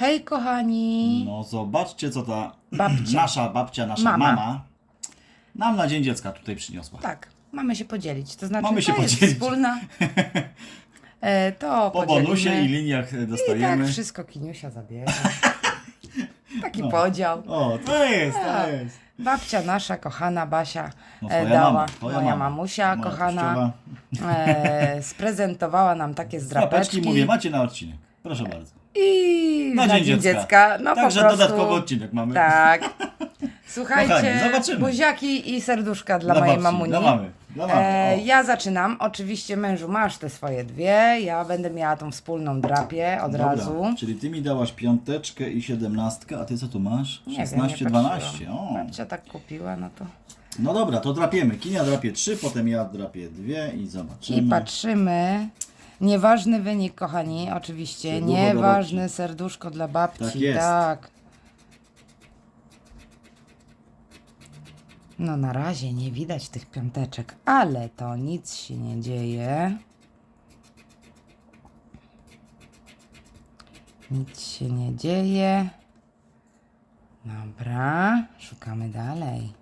Hej kochani! No zobaczcie, co ta Babcia. nasza babcia, nasza Mama. mama. nam na Dzień Dziecka tutaj przyniosła. Tak, mamy się podzielić. To znaczy, Mamy się to jest podzielić. wspólna. E, to Po podzielimy. bonusie i liniach e, I dostajemy. tak wszystko Kiniusia zabierze. Taki No. podział. O, to jest, to Tak. jest. Babcia nasza, kochana Basia, No, e, twoja dała, mama, twoja moja mama. mamusia, Moja kochana, e, sprezentowała nam takie Drapeczki zdrapeczki. mówię, macie na odcinek. Proszę bardzo. I Na na, Dzień Dzień Dziecka. Dziecka. No Także po prostu, dodatkowy odcinek mamy. Tak. Słuchajcie, Kochani, zobaczymy. buziaki i serduszka dla, Dla mojej babci, mamuni. dla mamy, dla mamy, E, ja zaczynam. Oczywiście mężu masz te swoje dwie. Ja będę miała tą wspólną drapię od Dobra, razu. Czyli ty mi dałaś piąteczkę i siedemnastkę, a ty co tu masz? Nie 16, wiem, nie 12. patrzyłam. O. Babcia tak kupiła, no to. No dobra, to drapiemy. Kinia drapie 3, potem ja drapię 2 i zobaczymy. I patrzymy. Nieważny wynik, kochani, oczywiście. Serducho dla Nieważne serduszko dla babci. Tak jest. tak. No na razie nie widać tych piąteczek, ale to nic się nie dzieje. Nic się nie dzieje. Dobra, szukamy dalej.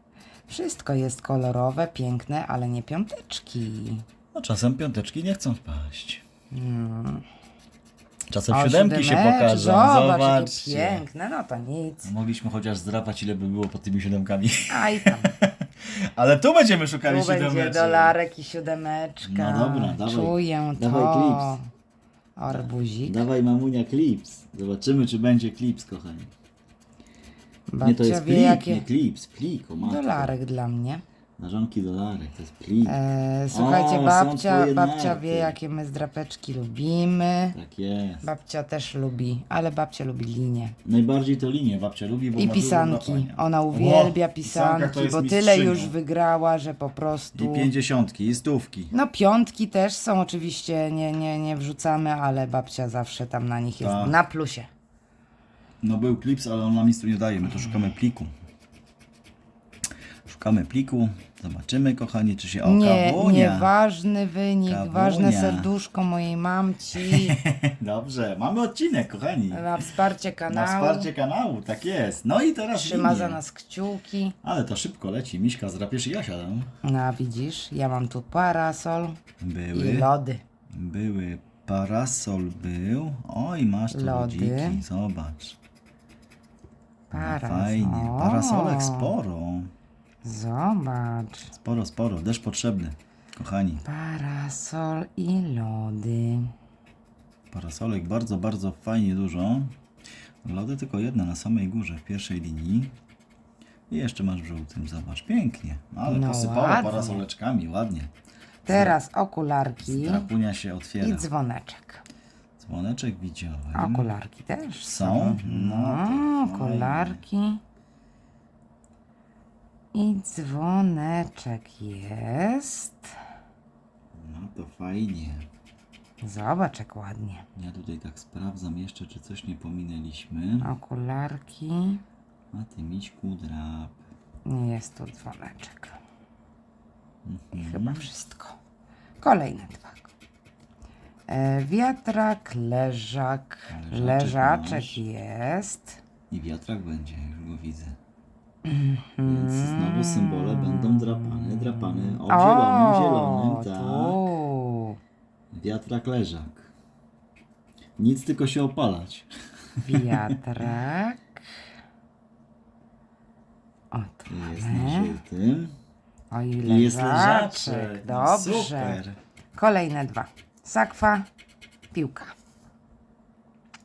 Wszystko jest kolorowe, piękne, ale nie piąteczki. No czasem piąteczki nie chcą wpaść. Czasem O, siódemki się pokażą. Zobacz, jakie Zobaczcie. piękne, no to nic. Mogliśmy chociaż zdrapać, ile by było pod tymi siódemkami. A i tam, Ale tu będziemy szukali tu będzie siódemeczek. dolarek i siódemeczka. No dobra, dawaj. Czuję to. Dawaj klips. Arbuzik. Dawaj mamunia klips. Zobaczymy, czy będzie klips, kochani. nie, to Babcia jest wie plik, jakie... nie klips. Plik, o matko. Dolarek dla mnie. Narzonki dolarek, to jest plik. E, słuchajcie, O, są babcia, babcia wie jakie my zdrapeczki lubimy. Tak jest. Babcia też lubi, ale babcia lubi linię. Najbardziej to linię babcia lubi, bo I ma dużo pisanki. drapania. Ona uwielbia O, to pisanki, jest bo tyle mistrzynią. już wygrała, że po prostu... I pięćdziesiątki, i stówki. No piątki też są oczywiście, nie, nie, nie wrzucamy, ale babcia zawsze tam na nich jest Tak. na plusie. No był klips, ale on nam nic tu nie daje. My tu szukamy pliku. Szukamy pliku. Zobaczymy, kochani, czy się... O, nie, kawunia. nieważny wynik, ważne serduszko mojej mamci Dobrze, mamy odcinek, kochani. na wsparcie Na kanału. wsparcie kanału, tak jest. No i teraz Trzyma linie. za nas kciuki. Ale to szybko leci. Miśka zrapiesz i ja siadam. No a widzisz, ja mam tu parasol Były. i lody. Były. Parasol był. Oj, masz tu Lody. lodziki. Zobacz. No, Parasol. fajnie. Parasolek sporo. Zobacz. Sporo, sporo. Deszcz potrzebny. Kochani. Parasol i lody. Parasolek bardzo, bardzo fajnie dużo. Lody tylko jedna na samej górze, w pierwszej linii. I jeszcze masz w żółtym, zobacz, pięknie. Ale No posypała ładnie. parasoleczkami, ładnie. Teraz okularki Drapunia się otwiera. i dzwoneczek. Dzwoneczek widziałem. Okularki też Są? No, No to okularki. I dzwoneczek jest. No to fajnie. Zobacz jak ładnie. Ja tutaj tak sprawdzam jeszcze, czy coś nie pominęliśmy. Okularki. A ty miśku drap. Nie jest tu dzwoneczek. I Mhm. chyba wszystko. Kolejne dwa. E, wiatrak, leżak. Leżaczek Leżaczek masz. jest. I wiatrak będzie, już go widzę. Mhm. Więc znowu symbole będą drapane, drapane o zielonym, zielonym, tak. tu. Wiatrak leżak. Nic tylko się opalać. Wiatrak. O, tu Jest na mamy. żółtym. O I ile jest leżaczek. leżaczek. No Dobrze. super. Kolejne dwa. Sakwa, piłka.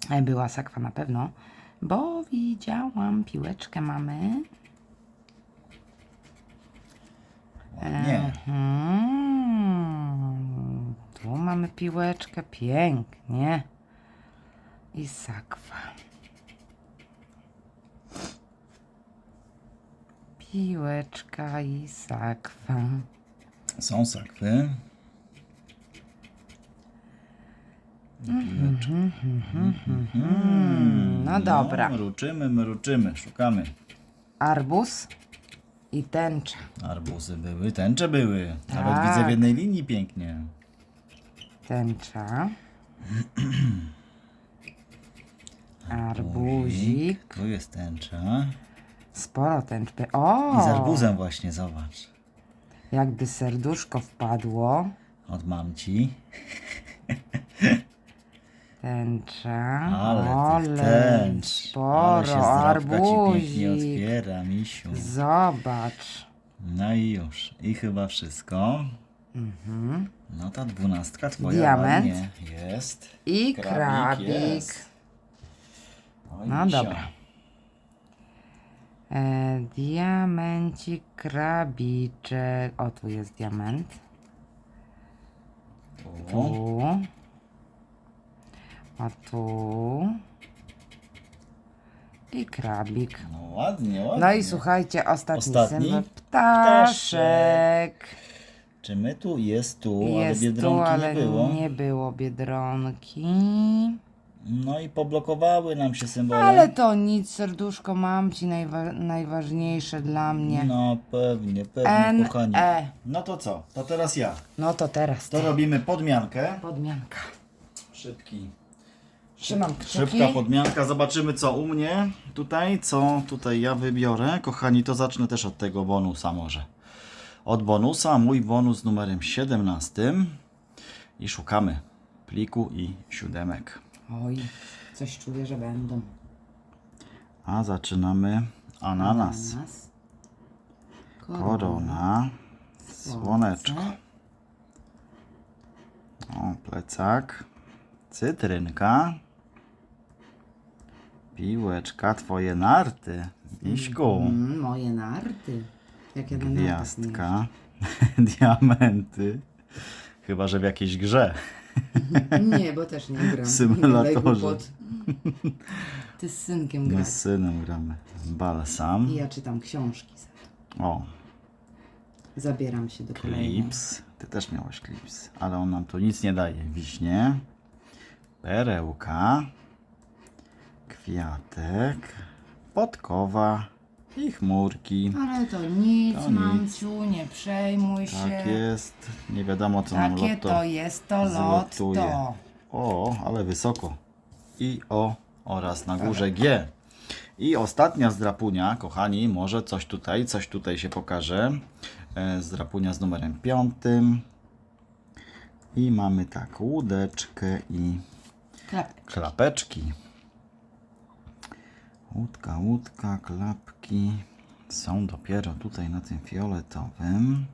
E, Była sakwa na pewno, bo widziałam piłeczkę mamy. Ładnie. Mhm. Tu mamy piłeczkę, pięknie. I sakwa. Piłeczka i sakwa. Są sakwy. Piłeczka. No dobra. Mruczymy, mruczymy, szukamy. Arbuz i tęcza. Arbuzy były, tęcze były. Nawet Tak. widzę w jednej linii pięknie. Tęcza. Arbuz. Guzik. Tu jest tęcza. Sporo tęcz. O! I z arbuzem właśnie, zobacz. Jakby serduszko wpadło. Od mamci. Tęcza. Ale tych tęcz. Sporo. Ale się zdrabka ci pięknie Arbuzik. otwiera, misiu. Zobacz. No i już. I chyba wszystko. Mhm. No ta dwunastka twoja Diament. ładnie jest. I Krabik krabik. jest. Oj, No misia. dobra. E, diamencik, krabiczek. O, tu jest diament. Tu. Tu. A tu. I krabik. No ładnie, ładnie. No i słuchajcie, ostatni, Ostatni? symbol. Ptaszek. Czy my tu? Jest tu, ale Jest biedronki tu, ale nie było. nie było biedronki. No i poblokowały nam się symbole. Ale to nic, serduszko mam ci najwa- najważniejsze dla mnie. No pewnie, pewnie, N, kochani. E. No to co? To teraz ja. No to teraz To ty. robimy podmiankę. Podmianka. Szybki. Trzymam kciuki. Szybka podmianka, zobaczymy co u mnie tutaj, co tutaj ja wybiorę. Kochani, to zacznę też od tego bonusa może. Od bonusa, mój bonus numerem 17 i szukamy pliku i siódemek. Oj, coś czuję, że będą. A zaczynamy ananas, Ananas. korona, słoneczko, o plecak, cytrynka, piłeczka, twoje narty, Miśku. Mm, moje narty. Jak ja na nartach nie Gwiazdka, diamenty. Chyba, że w jakiejś grze. jeżdżę. Nie, bo też nie gram. W symulatorze. Nie gadaj głupot. Ty z synkiem My grasz. z synem gramy. Balsam. I ja czytam książki. O, Zabieram się do kolejnej. klips. Ty też miałeś klips, ale on nam tu nic nie daje. Wiśnie. Perełka. Kwiatek. Podkowa. I chmurki. Ale to nic, To mamciu, nie przejmuj się. Tak jest. Nie wiadomo, co nam Takie lotto to jest to zlotuje. lotto. O, ale wysoko. I O oraz na górze G. I ostatnia zdrapunia, kochani, może coś tutaj, coś tutaj się pokaże. E, Zdrapunia z numerem piątym. I mamy tak, łódeczkę i Klapek. klapeczki. Łódka, łódka, klapki są dopiero tutaj na tym fioletowym.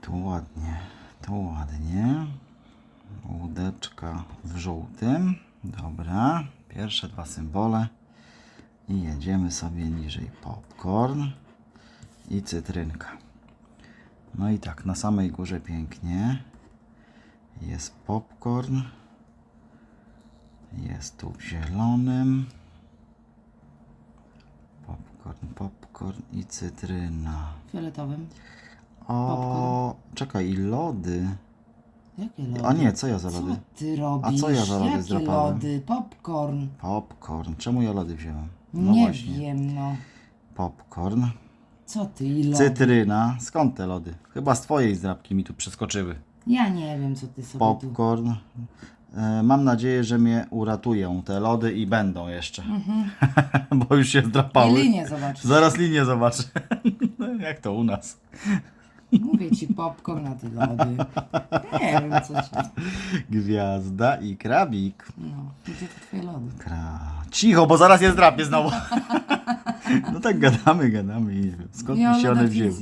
Tu ładnie, tu ładnie. Łódeczka w żółtym. Dobra, pierwsze dwa symbole. I jedziemy sobie niżej. Popcorn i cytrynka. No i tak, na samej górze pięknie. Jest popcorn. Jest tu w zielonym. Popcorn, popcorn i cytryna. Fioletowym. O, czekaj, i lody. Jakie lody? A nie, co ja za Co lody? ty robisz? A co ja za lody Jakie zdrapałem? lody? Popcorn. Popcorn. Czemu ja lody wziąłem? No nie właśnie. wiem, no. Popcorn. Co ty i lody? Cytryna. Skąd te lody? Chyba z twojej zdrabki mi tu przeskoczyły. Ja nie wiem, co ty sobie tu... Popcorn. E, mam nadzieję, że mnie uratują te lody i będą jeszcze. Bo już się I zdrapały. linię zobacz. Zaraz linię zobaczę. Jak to u nas? Mówię ci popcorn na te lody. Nie wiem, co ci... Gwiazda i krabik. No, gdzie te twoje lody? Kra... Cicho, bo zaraz je zdrapię znowu. No tak gadamy, gadamy i nie wiem skąd mi się one wzięły.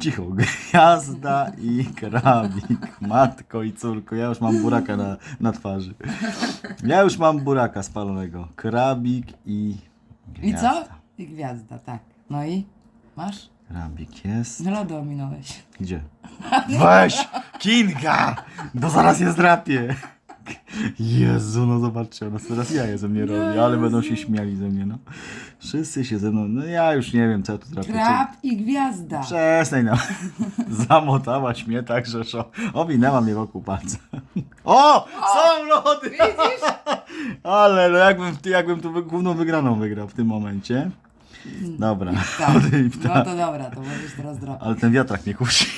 Cicho, gwiazda i krabik. Matko i córko, ja już mam buraka na, na twarzy. Ja już mam buraka spalonego. Krabik i I gwiazda. co? I gwiazda, tak. No i? Masz? Krabik jest. No lody ominąłeś. Gdzie? Weź! Kinga! Bo zaraz je zdrapię. Jezu, no zobaczcie, ona teraz ja ze mnie robi, ale będą się śmiali ze mnie, no. Wszyscy się ze mną, no ja już nie wiem, co ja tu drapię. Krab i gwiazda. Przestań no. Zamotałaś mnie tak, że szo... owinęła mnie wokół palca. O! Są lody! Widzisz? Ale no jakbym, jakbym tu główną wygraną wygrał w tym momencie. Dobra. Tak. No ptak. to dobra, to możesz teraz drapać. Ale ten wiatrak mnie kusi.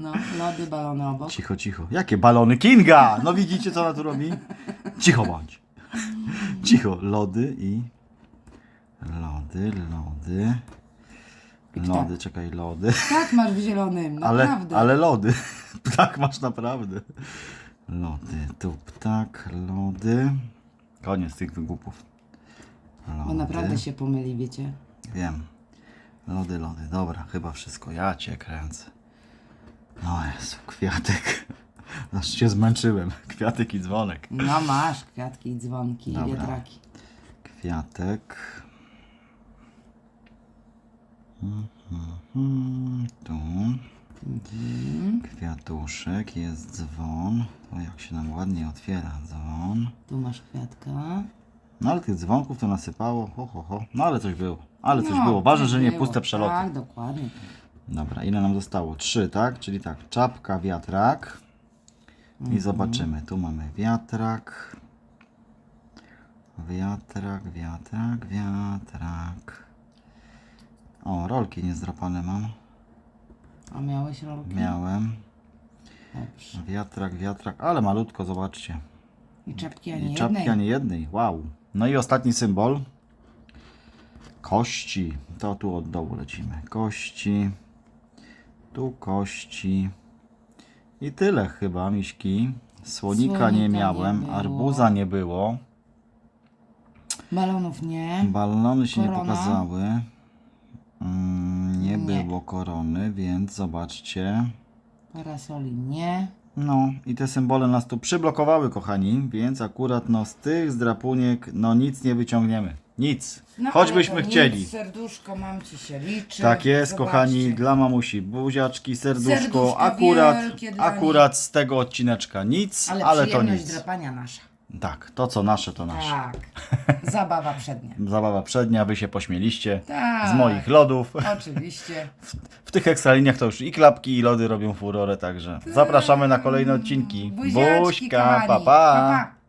No, lody, balony obok. Cicho, cicho. Jakie balony? Kinga! No widzicie, co ona tu robi? Cicho bądź. Cicho. Lody i... Lody, lody. Lody, czekaj, lody. Tak masz w zielonym, Ale, naprawdę. ale lody. Ptak masz naprawdę. Lody, tu ptak, lody. Koniec tych wygłupów. Lody. On naprawdę się pomyli, wiecie. Wiem. Lody, lody. Dobra, chyba wszystko. Ja cię kręcę. No Jezu, kwiatek. Aż cię zmęczyłem. Kwiatek i dzwonek. No masz kwiatki, dzwonki i Dobra. wiatraki. Kwiatek. Mhm, Tu. Kwiatuszek, jest dzwon. O, jak się nam ładnie otwiera dzwon. Tu masz kwiatka. No ale tych dzwonków to nasypało. Ho, ho, ho. No ale coś było. Ale coś No, było. Ważne, coś że nie było. puste przeloty. Tak, dokładnie. Dobra, ile nam zostało? Trzy, tak? Czyli tak, czapka, wiatrak. I Mhm. zobaczymy. Tu mamy wiatrak. Wiatrak, wiatrak, wiatrak. O, rolki niezdrapane mam. A miałeś rolki? Miałem. Dobrze. Wiatrak, wiatrak, ale malutko, zobaczcie. I czapki ani I czapki jednej. ani jednej. Wow. No i ostatni symbol. Kości. To tu od dołu lecimy. Kości. Tu kości. I tyle chyba, miśki. Słonika, Słonika nie nie miałem, było. arbuza nie było, Balonów nie. balony się nie Korona? pokazały. Mm, nie, Nie. było korony, więc zobaczcie. Parasoli nie. No i te symbole nas tu przyblokowały, kochani, więc akurat no z tych zdrapuniek no nic nie wyciągniemy. Nic. No, Choćbyśmy chcieli. Nic, serduszko mam ci się liczy. Tak jest, Zobaczcie. kochani, dla mamusi buziaczki, serduszko, Serduszko akurat, wielkie dla akurat z tego odcineczka nic, Ale, ale, to nic. drapania nasza. Tak, to co nasze, to nasze. Tak. Zabawa przednia. Zabawa przednia, wy się pośmieliście Tak. z moich lodów. Oczywiście. W tych ekstraliniach to już i klapki, i lody robią furorę, także zapraszamy na kolejne odcinki. Buziaczki, Buźka, kochani. pa. pa, pa.